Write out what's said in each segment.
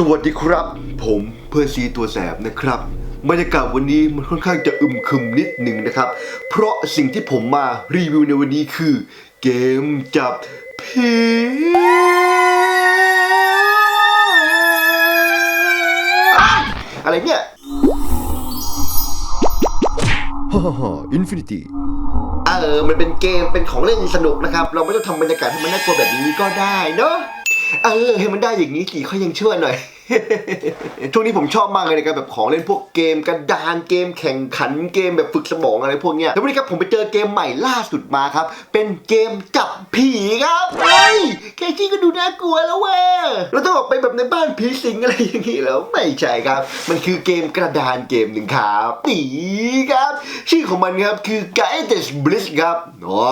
สวัสดีครับ ผมเพื่อนซีตัวแสบนะครับบรรยากาศวันนี้มันค่อนข้างจะอึมครึมนิดหนึ่งนะครับ เพราะสิ่งที่ผมมารีวิวในวันนี้คือ เกมจับผีอะอะไรเนี่ยฮ่าฮ่าฮ่าอินฟินิตี้เออ มันเป็นเกมเป็นของเล่นสนุกนะครับ เราไม่ต้องทำบรรยากาศให้มันน่ากลัวแบบนี้ก็ได้เนาะ เออให้มันได้อย่างนี้สิเขายังช่วยหน่อย ช่วงนี้ผมชอบมากเลยนะครับแบบของเล่นพวกเกมกระดานเกมแข่งขันเกมแบบฝึกสมองอะไรพวกเนี้ยแล้ววันนี้ครับผมไปเจอเกมใหม่ล่าสุดมาครับ เป็นเกมจับผีครับเฮ้ยแค่ชื่อก็ดูน่ากลัวแล้วเว้ยเราต้องออกไปแบบในบ้านผีสิงอะไรอย่างนี้แล้วไม่ใช่ครับ มันคือเกมกระดานเกมหนึ่งครับนี่ครับ ชื่อของมันครับคือ Guides Bliss ครับอ๋อ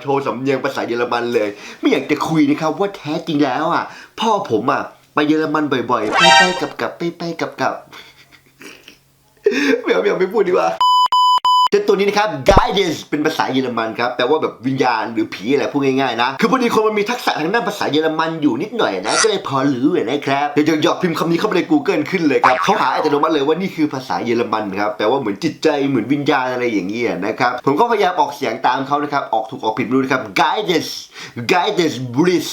โชว์สำเนียงภาษาเยอรมันเลย ไม่อยากจะคุยนะครับว่าแท้จริงแล้วอะพ่อผมอะ ไปเยอรมันบ่อยๆ ไปไปกลับกลับไปไปกลับกลับไม่เอาไม่เอาไม่พูดดีกว่าเจ้าตัวนี้นะครับ guidance เป็นภาษาเยอรมันครับแปลว่าแบบวิญญาณหรือผีอะไรพูดง่ายๆนะ คือพอดีคนมันมีทักษะทางด้านภาษาเยอรมันอยู่นิดหน่อยนะ ก็เลยพอรู้อนะครับ เดี๋ยวหยอกพิมพ์คำนี้เข้าไปใน Google ขึ้นเลยครับเขาหาอัตโนมัติเลยว่านี่คือภาษาเยอรมันครับแปลว่าเหมือนจิตใจเหมือนวิญญาณอะไรอย่างเงี้ยนะครับ ผมก็พยายามออกเสียงตามเขานะครับ ออกถูกออกผิดรู้นะครับ guidance guidance bliss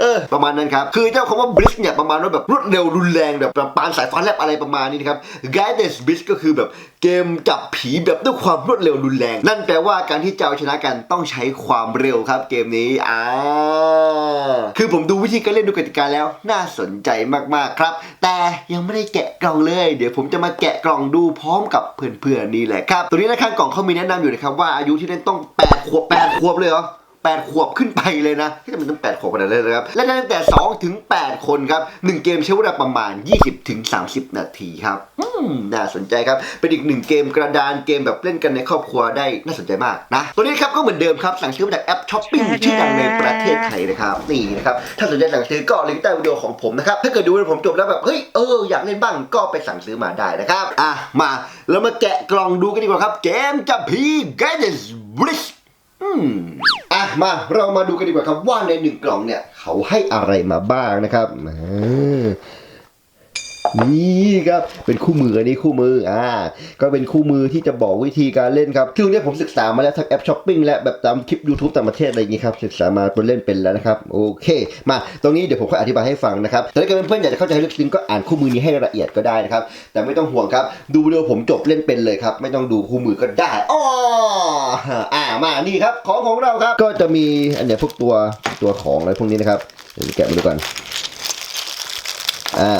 เออประมาณนั้นครับ คือเจ้าคำว่าบริสเนี่ยประมาณว่าแบบรวดเร็วรุนแรงแบบปานสายฟ้าแลบอะไรประมาณนี้นะครับ Guidance b r i s ก็คือแบบเกมจับผีแบบด้วยความรวดเร็วรุนแรง นั่นแปลว่าการที่จะเอาชนะกันต้องใช้ความเร็วครับเกมนี้อ่าคือผมดูวิธีการเล่นดูกติกาแล้วน่าสนใจมากๆครับ แต่ยังไม่ได้แกะกล่องเลย เดี๋ยวผมจะมาแกะกล่องดูพร้อมกับเพื่อนๆนี่แหละครับตัวนี้นะข้างกล่องเขามีแนะนำอยู่นะครับว่าอายุที่เล่นต้อง8ขวบ8ขวบเลยเหรอ 8 ขวบขึ้นไปเลยนะที่มันต้อง8 ขวบขนาดนั้นเลยนะครับ และได้ตั้งแต่ 2 ถึง 8 คนครับ 1 เกมใช้เวลาประมาณ 20 ถึง 30 นาทีครับอืมน่าสนใจครับ เป็นอีกหนึ่งเกมกระดานเกมแบบเล่นกันในครอบครัวได้น่าสนใจมากนะ ตัวนี้ครับก็เหมือนเดิมครับ สั่งซื้อมาจากแอปช้อปปิ้งชื่อดังในประเทศไทยนะครับ นี่นะครับ ถ้าสนใจสั่งซื้อก็ลิงก์ใต้วิดีโอของผมนะครับ ถ้าเกิดดูแล้วผมจบแล้วแบบ เฮ้ย เออ อยากเล่นบ้างก็ไปสั่งซื้อมาได้นะครับ อะ มาแล้วมาแกะกล่องดูกันดีกว่าครับ เกมจับผี Guidance Bliss อืม อะมาเรามาดูกันดีกว่าครับว่าในหนึ่งกล่องเนี่ย เขาให้อะไรมาบ้างนะครับ นี่ครับเป็นคู่มืออันนี้คู่มืออ่าก็เป็นคู่มือที่จะบอกวิธีการเล่นครับซึ่งเนี่ยผมศึกษามาแล้วทั้งแอปช้อปปิ้งและแบบตามคลิป YouTube ต่างประเทศอะไรอย่างงี้ครับศึกษามาตัวเล่นเป็นแล้วนะครับโอเค มาตรงนี้เดี๋ยวผมค่อยอธิบายให้ฟังนะครับแต่ถ้าเกิดเพื่อนๆอยากจะเข้าใจลึกซึ้งก็อ่านคู่มือนี้ให้ละเอียดก็ได้นะครับแต่ไม่ต้องห่วงครับ ดูวิดีโอผมจบเล่นเป็นเลยครับไม่ต้องดูคู่มือก็ได้อ้ออ่ามานี่ครับของของเราครับ ก็จะมีอันเนี้ยพวกตัวตัวของอะไรพวกนี้นะครับเดี๋ยวแกะมาดูก่อนอ่า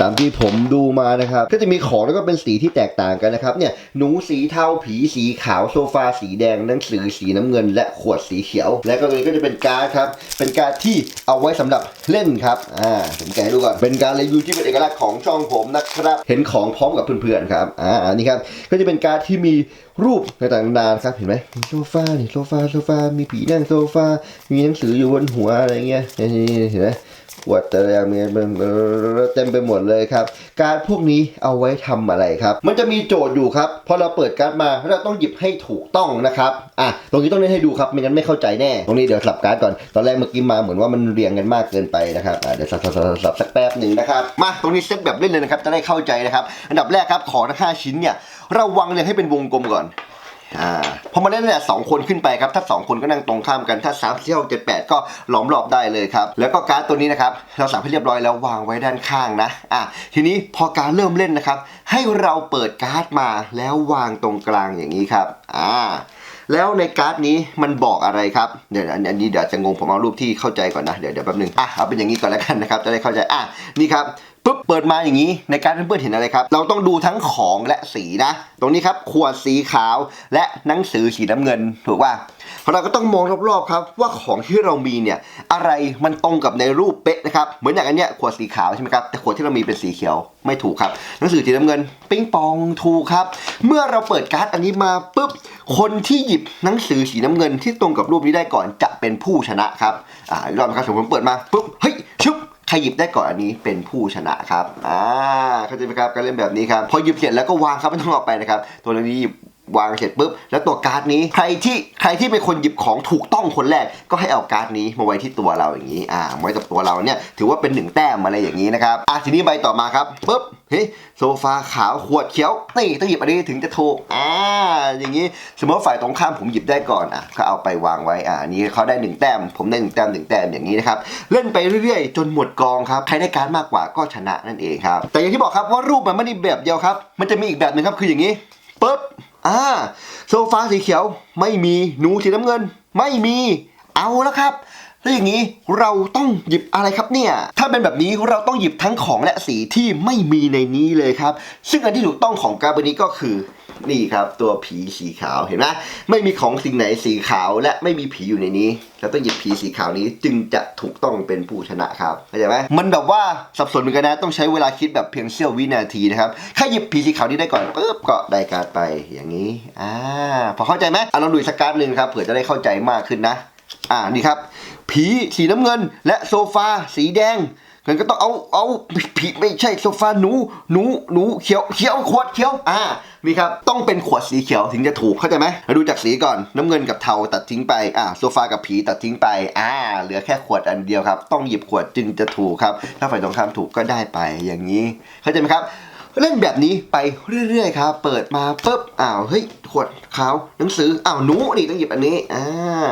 ตามที่ผมดูมานะครับ ก็จะมีของแล้วก็เป็นสีที่แตกต่างกันนะครับเนี่ยหนูสีเทาผีสีขาวโซฟาสีแดงหนังสือสีน้ำเงิน และขวดสีเขียว และก็ตรงนี้ก็จะเป็นการ์ดครับเป็นการ์ดที่เอาไว้สำหรับเล่นครับอ่าผมแกะให้ดูก่อนเป็นการรีวิวที่เป็นเอกลักษณ์ของช่องผมนะครับ เห็นของพร้อมกับเพื่อนๆครับอ่าอันนี้ครับก็จะเป็นการ์ดที่มีรูปต่างๆนานครับเห็นไหมโซฟานี่โซฟาโซฟามีผีนั่งโซฟามีหนังสืออยู่บนหัวอะไรเงี้ยนี่เห็นไหม ขวดแต่ละอย่างเนี่ยเต็มไปหมดเลยครับ การพวกนี้เอาไว้ทำอะไรครับ มันจะมีโจทย์อยู่ครับพอเราเปิดการ์ดมาเราต้องหยิบให้ถูกต้องนะครับอะตรงนี้ต้องเล่นให้ดูครับไม่งั้นไม่เข้าใจแน่ ตรงนี้เดี๋ยวสลับการ์ดก่อนตอนแรกเมื่อกี้มาเหมือนว่ามันเรียงกันมากเกินไปนะครับอะเดี๋ยวสลับสลับสลับสักแป๊บหนึ่งนะครับมาตรงนี้เซตแบบเล่นเลยนะครับจะได้เข้าใจนะครับ อันดับแรกครับของทั้งห้าชิ้นเนี่ยเราวางเรียงให้เป็นวงกลมก่อน อ่าพอมาเล่นเนี่สองคนขึ้นไปครับ ถ้าสองคนก็นั่งตรงข้ามกัน ถ้าสามสี่หกเจ็ดแปดก็ล้อมรอบได้เลยครับ แล้วก็การ์ดตัวนี้นะครับ เราสับให้เรียบร้อยแล้ววางไว้ด้านข้างนะ อะ ทีนี้พอการเริ่มเล่นนะครับ ให้เราเปิดการ์ดมาแล้ววางตรงกลางอย่างนี้ครับ อ่าแล้วในการ์ดนี้มันบอกอะไรครับ เดี๋ยวอันอันนี้เดี๋ยวจะงงผมเอารูปที่เข้าใจก่อนนะ เดี๋ยวเดี๋ยวแป๊บนึงอะเอาเป็นอย่างนี้ก่อนแล้วกันนะครับ จะได้เข้าใจ อะนี่ครับ ปุ๊บเปิดมาอย่างนี้ในการเพื่อนๆเห็นอะไรครับ เราต้องดูทั้งของและสีนะ ตรงนี้ครับขวดสีขาวและหนังสือสีน้ำเงินถูกป่ะเราก็ต้องมองรอบๆครับ ว่าของที่เรามีเนี่ยอะไรมันตรงกับในรูปเป๊ะนะครับเหมือนอย่างอันเนี้ยขวดสีขาวใช่ไหมครับแต่ขวดที่เรามีเป็นสีเขียวไม่ถูกครับหนังสือสีน้ำเงิน ปิ้งปองถูกครับ เมื่อเราเปิดการ์ดอันนี้มาปุ๊บคนที่หยิบหนังสือสีน้ำเงินที่ตรงกับรูปนี้ได้ก่อนจะเป็นผู้ชนะครับอ่าอีกรอบนะครับสมมติผมเปิดมาปุ๊บเฮ้ยชุบ ใครหยิบได้ก่อนอันนี้เป็นผู้ชนะครับอ่าเข้าใจไหมครับการเล่นแบบนี้ครับพอหยิบเสร็จแล้วก็วางครับไม่ต้องออกไปนะครับ ตัวนี้หยิบ วางเสร็จปุ๊บแล้วตัวการ์ดนี้ใครที่ใครที่เป็นคนหยิบของถูกต้องคนแรกก็ให้เอาการ์ดนี้มาไว้ที่ตัวเราอย่างนี้อ่าไว้กับตัวเราเนี่ยถือว่าเป็นหนึ่งแต้มอะไรอย่างนี้นะครับอะทีนี้ใบต่อมาครับปุ๊บเฮ้ยโซฟาขาวขวดเขียวนี่ต้องหยิบอันนี้ถึงจะถูกอ่าอย่างนี้สมมติฝ่ายตรงข้ามผมหยิบได้ก่อนอะก็เอาไปวางไว้อ่านี้เขาได้หนึ่งแต้ม ผมได้หนึ่งแต้มหนึ่งแต้มอย่างนี้นะครับเล่นไปเรื่อยๆ จนหมดกองครับใครได้การ์ดมากกว่าก็ชนะนั่นเองครับแต่อย่างที่บอกครับว่ารูปมันไม่ได้แบบเดียวครับ มันจะมีอีกแบบหนึ่งครับคืออย่างนี้ปุ๊บ อ่าโซฟาสีเขียวไม่มีหนูสีน้ำเงิน ไม่มีเอาแล้วครับ แล้วอย่างนี้เราต้องหยิบอะไรครับเนี่ย ถ้าเป็นแบบนี้เราต้องหยิบทั้งของและสีที่ไม่มีในนี้เลยครับ ซึ่งอันที่ถูกต้องของการ์ดใบนี้ก็คือนี่ครับ ตัวผีสีขาวเห็นไหมไม่มีของสิ่งไหนสีขาวและไม่มีผีอยู่ในนี้เราต้องหยิบผีสีขาวนี้จึงจะถูกต้องเป็นผู้ชนะครับเข้าใจไหมมันแบบว่าสับสนเหมือนกันนะต้องใช้เวลาคิดแบบเพียงเสี้ยววินาทีนะครับถ้าหยิบผีสีขาวนี้ได้ก่อนปุ๊บก็ได้การไปอย่างนี้อ่าพอเข้าใจไหมอะลองดูอีกสักการ์ดหนึ่งครับเผื่อจะได้เข้าใจมากขึ้นนะ อ่านี่ครับ ผีสีน้ำเงิน และโซฟาสีแดงงั้นก็ต้องเอาเอาผีไม่ใช่โซฟาหนูหนูหนูเขียวเขียวขวดเขียวอ่านี่ครับต้องเป็นขวดสีเขียวถึงจะถูกเข้าใจไหมมาดูจากสีก่อนน้ำเงินกับเทาตัดทิ้งไปอ่าโซฟากับผีตัดทิ้งไปอ่าเหลือแค่ขวดอันเดียวครับ ต้องหยิบขวดจึงจะถูกครับ ถ้าฝ่ายตรงข้ามถูกก็ได้ไปอย่างนี้ เข้าใจไหมครับ เล่นแบบนี้ไปเรื่อยๆครับ เปิดมาปุ๊บอ้าวเฮ้ยขวดขาวหนังสืออ้าวหนูนี่ต้องหยิบอันนี้อ่า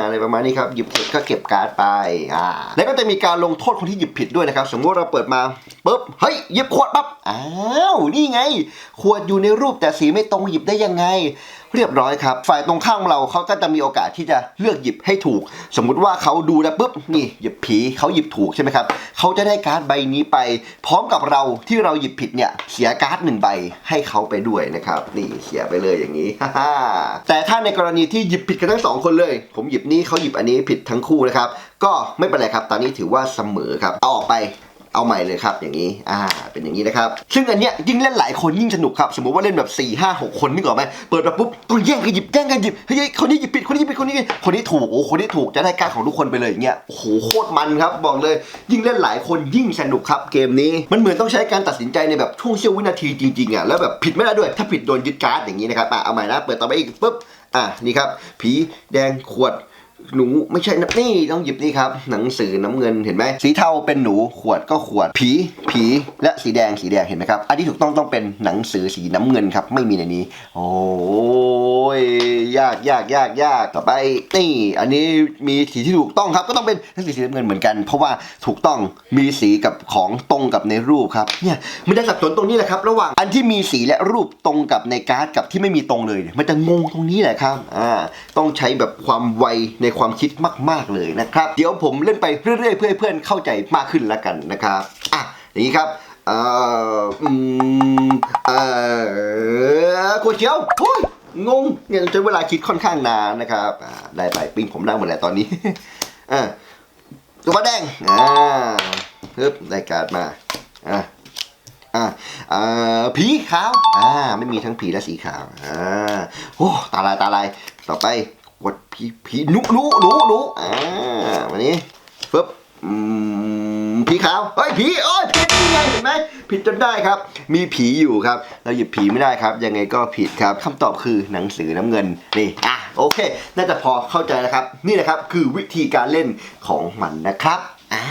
อะไรประมาณนี้ครับหยิบเสร็จก็เก็บการ์ดไปอ่าแล้วก็จะมีการลงโทษคนที่หยิบผิดด้วยนะครับ สมมติเราเปิดมาปุ๊บเฮ้ยหยิบขวดปั๊บอ้าวนี่ไง ขวดอยู่ในรูปแต่สีไม่ตรงหยิบได้ยังไง เรียบร้อยครับ ฝ่ายตรงข้ามเราเขาก็จะมีโอกาสที่จะเลือกหยิบให้ถูก สมมุติว่าเขาดูแล้วปุ๊บนี่หยิบผีเขาหยิบถูกใช่ไหมครับเขาจะได้การ์ดใบนี้ไป พร้อมกับเราที่เราหยิบผิดเนี่ยเสียการ์ดหนึ่งใบให้เขาไปด้วยนะครับนี่เสียไปเลยอย่างนี้ฮ่าแต่ถ้าในกรณีที่หยิบผิดกันทั้งสองคนเลย ผมหยิบนี้เขาหยิบอันนี้ผิดทั้งคู่นะครับก็ไม่เป็นไรครับ ตอนนี้ถือว่าเสมอครับเอาออกไป เอาใหม่เลยครับอย่างนี้อ่าเป็นอย่างนี้นะครับซึ่งอันเนี้ยยิ่งเล่นหลายคนยิ่งสนุกครับสมมติว่าเล่นแบบ4ี่ห้าหกคนนึกออกไหมเปิดมาปุ๊บต้องแย่งกันหยิบแย่งกันหยิบเฮ้ยคนนี้หยิบผิดคนนี้หยิบผิดคนนี้คนนี้ถูกโอ้คนนี้ถูกจะได้การของทุกคนไปเลยอย่างเงี้ยโอ้โหโคตรมันครับบอกเลย ยิ่งเล่นหลายคนยิ่งสนุกครับเกมนี้มันเหมือนต้องใช้การตัดสินใจในแบบช่วงเสี้ยววินาทีจริงๆอะแล้วแบบผิดไม่ได้ด้วยถ้าผิดโดนยึดการ์ดอย่างนี้นะครับอะเอาใหม่นะเปิดต่อไปอีกปุ๊บอะนี่ครับ ผีแดงขวด หนูไม่ใช่นะนี่ต้องหยิบนี่ครับ หนังสือน้ำเงินเห็นไหมสีเทาเป็นหนูขวดก็ขวด ผีผีและสีแดงสีแดงเห็นไหมครับอันที่ถูกต้องต้องเป็นหนังสือสีน้ำเงินครับ ไม่มีในนี้ โอ้ยยากยากยากยากต่อไปนี่อันนี้มีสีที่ถูกต้องครับ ก็ต้องเป็นหนังสือสีน้ำเงินเหมือนกัน เพราะว่าถูกต้องมีสีกับของตรงกับในรูปครับเนี่ยไมันจะสับสนตรงนี้แหละครับระหว่างอันที่มีสีและรูปตรงกับในการ์ดกับที่ไม่มีตรงเลยเนี่ยมันจะงงตรงนี้แหละครับอ่าต้องใช้แบบความไวในความคิดมาก ๆเลยนะครับ เดี๋ยวผมเล่นไปเรื่อยๆเพื่อให้เพื่อนเข้าใจมากขึ้นแล้วกันนะครับอะอย่างนี้ครับเอ่ออืมเอ่อขวดเขียวโอ้ยงงเนี่ยใช้เวลาคิดค่อนข้างนานนะครับได้ไปปิ้งผมนั่งหมดแล้วตอนนี้อ่าตัวแดงอ่าฮึบได้การ์ดมาอ่าอ่าอ่าผีขาวอ่าไม่มีทั้งผีและสีขาวอ่าโอ้ตาลายตาลายต่อไป กดผีผีหนูหนูหนูหนูอ่าวันนี้ปึ๊บอืมผีขาวเฮ้ยผีโอ้ยผิดนี่ไงเห็นไหมผิดจนได้ครับ มีผีอยู่ครับ เราหยิบผีไม่ได้ครับ ยังไงก็ผิดครับคำตอบคือหนังสือน้ำเงินนี่อะโอเค น่าจะพอเข้าใจแล้วครับ นี่นะครับ คือวิธีการเล่นของมันนะครับอ่า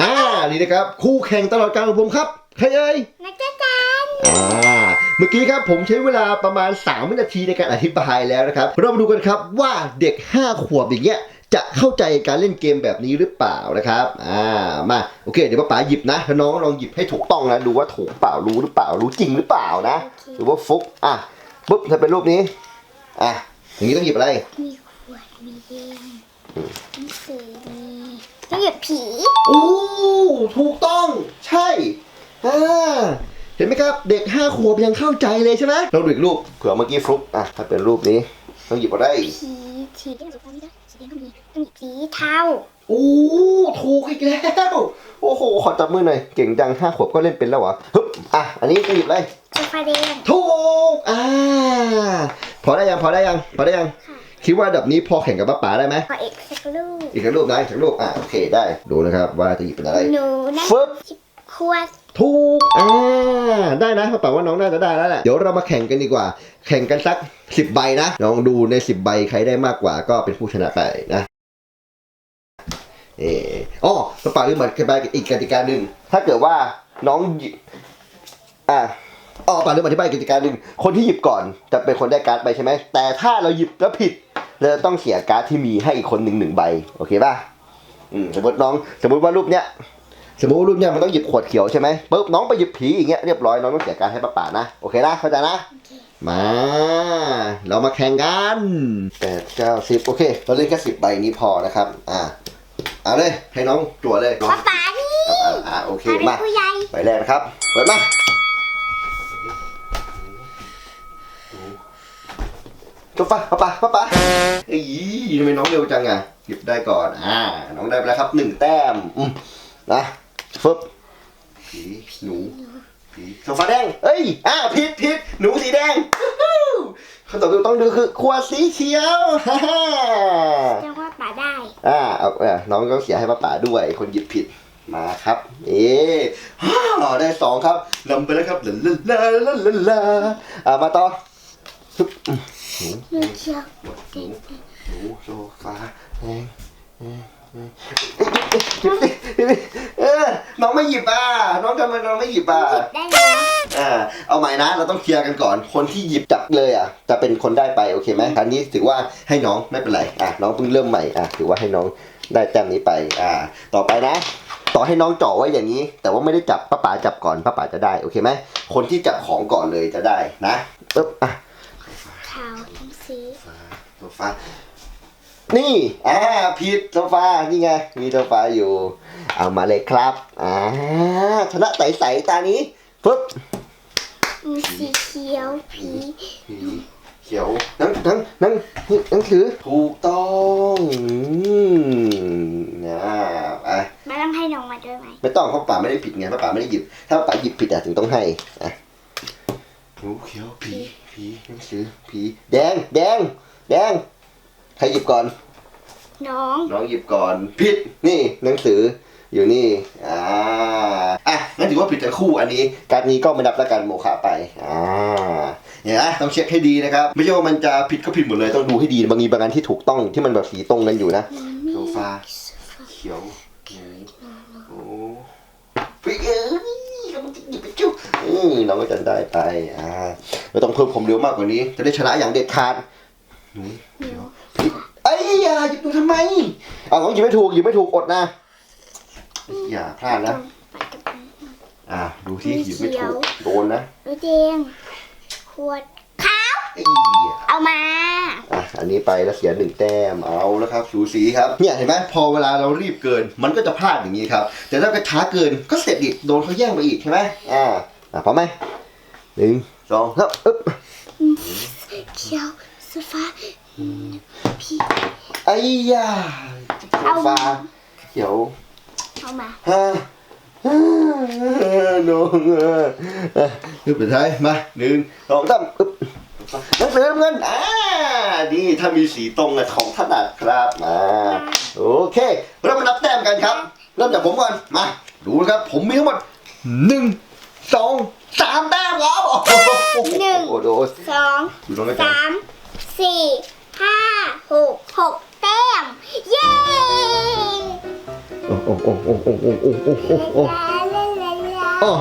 อ่านี่นะครับ คู่แข่งตลอดการของผมครับ ใครเอ่ยนักจันจันอ่า เมื่อกี้ครับผมใช้เวลาประมาณ 3 วินาทีในการอธิบายแล้วนะครับ เรามาดูกันครับว่าเด็ก 5 ขวบอย่างเงี้ยจะเข้าใจการเล่นเกมแบบนี้หรือเปล่านะครับ อ่า มา โอเค เดี๋ยวป้าป๋าหยิบนะแล้วน้องลองหยิบให้ถูกต้องนะ ดูว่าถูกเปล่า รู้หรือเปล่า รู้จริงหรือเปล่านะหรือว่าฟุก อะ ปุ๊บ ถ้าเป็นรูปนี้ อะ อย่างนี้ต้องหยิบอะไร มีขวด มีเองหนังสือมีต้องหยิบผี อู้ ถูกต้อง ใช่ อ่าเห็นไหมครับเด็กห้าขวบยังเข้าใจเลยใช่ไหมเราดูอีกรูปเผื่อเมื่อกี้ฟลุกอะถ้าเป็นรูปนี้ต้องหยิบอะไรผีสีแดงสีฟ้าไม่ได้สีแดงก็มีต้องหยิบสีเทาอู้ถูกอีกแล้วโอ้โหขอจับมือหน่อยเก่งจังห้าขวบก็เล่นเป็นแล้วเหรอฮึบอะอันนี้ต้องหยิบอะไรโซฟาแดงถูกอ่าพอได้ยังพอได้ยังพอได้ยังค่ะคิดว่าแบบนี้พอแข่งกับป้าป๋าได้ไหมขออีกสักลูกอีกสักรูปนะอีกสักรูปอะโอเคได้ดูนะครับว่าจะหยิบเป็นอะไรหนูนะฟึบขวด ถูกอ่าได้นะป้าป๋าว่าน้องน่าจะได้แล้วแหละเดี๋ยวเรามาแข่งกันดีกว่า แข่งกันสักสิบใบนะลองดูในสิบใบใครได้มากกว่าก็เป็นผู้ชนะไปนะเอออ๋อป้าป๋าลืมอธิบายอีกกติกาหนึ่งถ้าเกิดว่าน้องหยิบอ่าอ๋อป้าลืมอธิบายกติกาหนึ่งคนที่หยิบก่อนจะเป็นคนได้การ์ดไปใช่ไหมแต่ถ้าเราหยิบแล้วผิดเราจะต้องเสียการ์ดที่มีให้อีกคนหนึ่งหนึ่งใบโอเคป่ะอืมสมมติน้อง สมมติว่ารูปเนี้ย สมมติว่ารูปเนี้ยมันต้องหยิบขวดเขียวใช่ไหมปุ๊บน้องไปหยิบผีอย่างเงี้ยเรียบร้อยน้องต้องเสียการให้ป้าป่านะโอเคนะเข้าใจนะโอเคมา เรามาแข่งกันแปดเก้าสิบโอเค เราเล่นแค่สิบใบนี้พอนะครับ อ่าเอาเลยให้น้องจั่วเลยน้องป๊าป๋านี่อ่าอ่าโอเคป๊าเป็นมาผู้ใหญ่ใบแรกนะครับเปิดมาตุ๊ป้าป้าป้าป้าป้าอีทำไมน้องเร็วจังอะหยิบได้ก่อนอ่าน้องได้ไปแล้วครับหนึ่งแต้มอืมนะ ฟึบผีหนูผีโซฟาแดงเอ้ยอ่าผิดผิดหนูสีแดงฮู้คำตอบที่ต้องดูคือขวดสีเขียวฮ่าฮ่าจังว่าป๋าได้อ่าเอาเออน้องก็เสียให้ป้าป๋าด้วย คนหยิบผิดมาครับ เอ๊ฮ่าได้สองครับนำไปแล้วครับลาลาลาลาลาอ่ามาต่อฮึบอืมหนูเขียวหนูหนูโซฟาเอ้ยเอ้ยเอ้ยหยิบดิห ยิบดิเออ น้องไม่หยิบอะ น้องทำไมน้องไม่หยิบอะ ได้แล้วอ่า เอาใหม่นะ เราต้องเคลียร์กันก่อน คนที่หยิบจับเลยอะ จะเป็นคนได้ไปโอเคไหมครั้งนี้ถือว่าให้น้องไม่เป็นไร อะ น้องเพิ่งเริ่มใหม่ อะ ถือว่าให้น้องได้แต้มนี้ไป อ่า ต่อไปนะ ต่อให้น้องเจาะไว้อย่างนี้ แต่ว่าไม่ได้จับป้าป๋าจับก่อนป้าป๋าจะได้โอเคไหม คนที่จับของก่อนเลยจะได้นะปึ๊บอะขาวทั้งสีโซฟา นี่อ่าผิดโซฟานี่ไง มีโซฟาอยู่ เอามาเลยครับอ่าชนะใสๆตานี้ปึ๊บมีสีเขียวผีผีเขียวหนังหนังหนังหนังสือถูกต้องอืมนะไปมาต้องให้น้องมาด้วยไหมไม่ต้องเพราะป่าไม่ได้ผิดไงเพราะป่าไม่ได้หยิบ ถ้าป่าหยิบผิดอะถึงต้องให้อะหนูเขียวผีผีหนังสือผีแดงแดงแดงใค รหยิบก่อน น้อง น้องหยิบก่อนผิดนี่หนังสืออยู่นี่อ่าอะงั้นถือว่าผิดทั้งคู่อันนี้ การนี้ก็ไม่นับแล้วกันโมฆะไปอ่าเนี่ยนะต้องเช็คให้ดีนะครับ ไม่ใช่ว่ามันจะผิดก็ผิดหมดเลยต้องดูให้ดีบางทีบางอันที่ถูกต้องที่มันแบบสีตรงกันอยู่นะโซฟาเขียวโอ้พี่เอ้ยกำลังจะหยิบไปจุ๊บอืมน้องก็จะได้ไปอ่าเราต้องเพิ่มความเร็วมากกว่านี้ จะได้ชนะอย่างเด็ดขาดหนูเขียวผิด ไอ้ยอย่าหยิบดูทำไมเอาน้องหยิบไม่ถูกหยิบไม่ถูกอดนะอย่าพลาดนะอ่าดูที่หยิบไม่ถูกโดนนะดูแดงขวดขาวไอ้เหี้ยเอามาอะอันนี้ไปแล้วเสียหนึ่งแต้มเอาแล้วครับสูสีครับเนี่ยเห็นไหมพอเวลาเรารีบเกิน มันก็จะพลาดอย่างนี้ครับ แต่ถ้าเกิดช้าเกินก็เสร็จอีกโดนเขาแย่งไปอีกใช่ไหมอ่าอะพร้อมไหมหนึ่งสองแล้วอึ๊บเขียวโซฟาผี ไอ้ยาโซเอาฟาเขียวเอามาฮ่าฮ่าโน้องเอออะอึ๊บสุดท้ายมาหนึ่งสองสามอึ๊บหนังสือน้ำเงินอ่านี่ถ้ามีสีตรงอะของถนัดครับมาโอเค เรามานับแต้มกันครับ เริ่มจากผมก่อนมาดูนะครับ ผมมีทั้งหมดหนึ่งสองสามแต้มครับโอ้โหหนึ่งโอ้โหสองดูน้องกระจังสามสี่ ห้าหกหกแต้ม เย้โอ้โหโอ้โหโอ้โหโอ้โหโอ้โหโอ้โหลาลาลาลาอ๋อ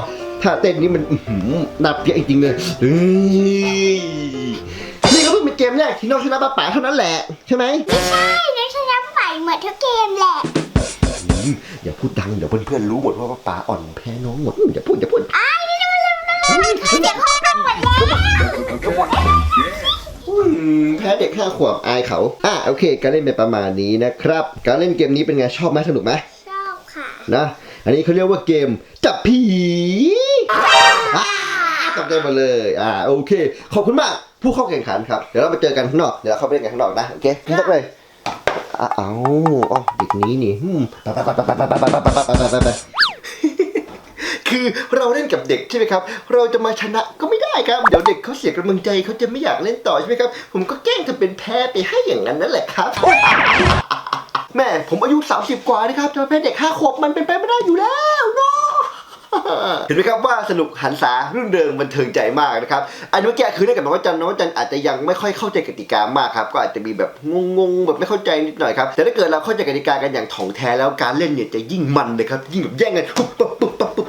ถ้าเต้นนี้มันอื้อหือนับเยอะจริงๆเลยเฮ้ยนี่ก็เพิ่งเป็นเกมแรกที่น้องชนะป้าป๋าเท่านั้นแหละ ใช่ไหมไม่ใช่นักชนะฝ่ายเหมือนทุกเกมแหละ อืมอย่าพูดดังเดี๋ยวเพื่อนๆรู้หมดว่าป้าป๋าอ่อนแพ้น้องหมดอืมอย่าพูดอย่าพูด อ้ายนี่ดูเร็วๆเสียงห้องดังหมดแล้วอืม แพ้เด็กห้าขวบอายเขา อะโอเค การเล่นเป็นประมาณนี้นะครับ การเล่นเกมนี้เป็นไงชอบไหมสนุกไหมชอบค่ะ นะ อันนี้เขาเรียกว่าเกมจับผีอ่าจำได้มาเลย อ่าโอเค ขอบคุณมากผู้เข้าแข่งขันครับ เดี๋ยวเรามาเจอกันข้างนอก เดี๋ยวเราเข้าไปเล่นกันข้างนอกนะ โอเคขึ้นรถเลยอะเอาอ๋อเด็กนี้นี่อืมไปไปไปไปไปไปไปไปไปไปไปไป คือเราเล่นกับเด็กใช่ไหมครับ เราจะมาชนะก็ไม่ได้ครับ เดี๋ยวเด็กเขาเสียกำลังใจเขาจะไม่อยากเล่นต่อใช่ไหมครับ ผมก็แกล้งทำเป็นแพ้ไปให้อย่างนั้นนั่นแหละครับแม่ผมอายุ 30 กว่านะครับจะมาแพ้เด็กห้าขวบมันเป็นไปไม่ได้อยู่แล้วเนาะเห็นไหมครับว่าสนุกหันษาเรื่นเริงบันเทิงใจมากนะครับ อันนี้เมื่อกี้คือเล่นกับน้องจันน้องจันอาจจะยังไม่ค่อยเข้าใจกติกามากครับ ก็อาจจะมีแบบงงๆแบบไม่เข้าใจนิดหน่อยครับ แต่ถ้าเกิดเราเข้าใจกติกากันอย่างถ่องแท้แล้วการเล่นเนี่ยจะยิ่งมันเลยครับ ยิ่งแบบแย่งกัน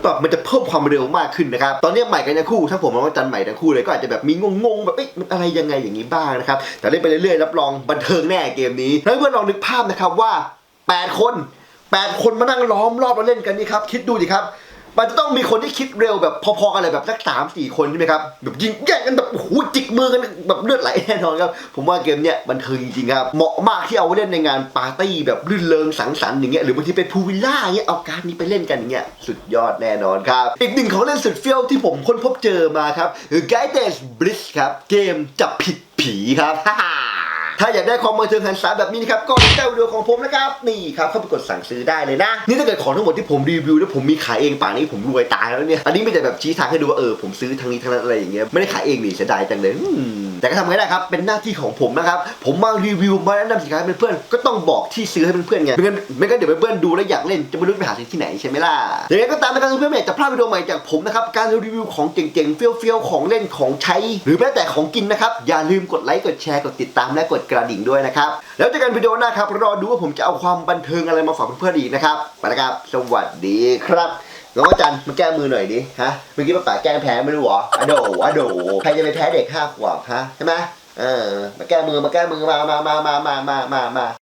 ปรับบมันจะเพิ่มความเร็วมากขึ้นนะครับตอนนี้ใหม่กันทั้งคู่ถ้าผมน้องจันใหม่ทั้งคู่เลยก็อาจจะแบบมีงงๆแบบเอ๊ะมันอะไรยังไงอย่างนี้บ้างนะครับแต่เล่นไปเรื่อยๆรับรองบันเทิงแน่เกมนี้แล้วเพื่อนลองนึกภาพนะครับว่าแปดคนแปดคนมานั่งล้อมรอบมาเล่นกันนี่ครับคิดดูดิครับ มันจะต้องมีคนที่คิดเร็วแบบพอๆกันเลยแบบสักสามสี่คนใช่ไหมครับแบบยิงแย่งกันแบบโอ้โหจิกมือกันแบบเลือดไหลแน่นอนครับ ผมว่าเกมเนี้ยบันเทิงจริงๆครับเหมาะมากที่เอาไว้เล่นในงานปาร์ตี้แบบรื่นเริงสังสรรค์อย่างเงี้ยหรือบางทีเป็นพูลวิลล่าเงี้ยเอาการดนี้ไปเล่นกันอย่างเงี้ยสุดยอดแน่นอนครับอีกหนึ่งของเล่นสุดเฟี้ยวที่ผมค้นพบเจอมาครับคือ Guidance Bliss ครับเกมจับผิดผีครับ ถ้าอยากได้ความบันเทิงหันษาแบบนี้นะครับก็ใต้วิดีโอของผมนะครับนี่ครับเข้าไปกดสั่งซื้อได้เลยนะ นี่ถ้าเกิดของทั้งหมดที่ผมรีวิวแล้วผมมีขายเองป่านนี้ผมรวยตายแล้วเนี่ยอันนี้ไม่แต่แบบชี้ทางให้ดูว่าเออผมซื้อทางนี้ทางนั้นอะไรอย่างเงี้ยไม่ได้ขายเองนี่เสียดายจังเลยแต่ก็ทำไงได้ครับเป็นหน้าที่ของผมนะครับผมมารีวิวมาแนะนำสินค้าให้เพื่อนๆก็ต้องบอกที่ซื้อให้เพื่อนๆไงไม่งั้นไม่งั้นเดี๋ยวเพื่อนๆดูแล้วอยากเล่นจะไม่รู้ไปหาซื้อที่ไหนใช่ไหมล่ะยังไงก็ตามนะครับเพื่อนๆอยากจะพลาดวิดีโอใหม่จากผมนะครับการรีวิวของเจ๋งๆเฟี้ยวๆของเล่นของใช้ หรือแม้แต่ของกินนะครับอย่าลืมกดไลค์กดแชร์กดติดตามและกดกระดิ่งด้วยนะครับ แล้วเจอกันวิดีโอหน้าครับ รอดูว่าผมจะเอาความบันเทิงอะไรมาฝากเพื่อนๆอีกนะครับไปนะครับ สวัสดีครับน้องอาจารย์มาแก้มือหน่อยดิฮะเมื่อกี้ป้าป๋าแกล้งแพ้ไม่รู้หรออะโดอะโดใครจะไปแพ้เด็กห้าขวบฮะใช่ไหมเออมาแก้มือมาแก้มือมามามามามามา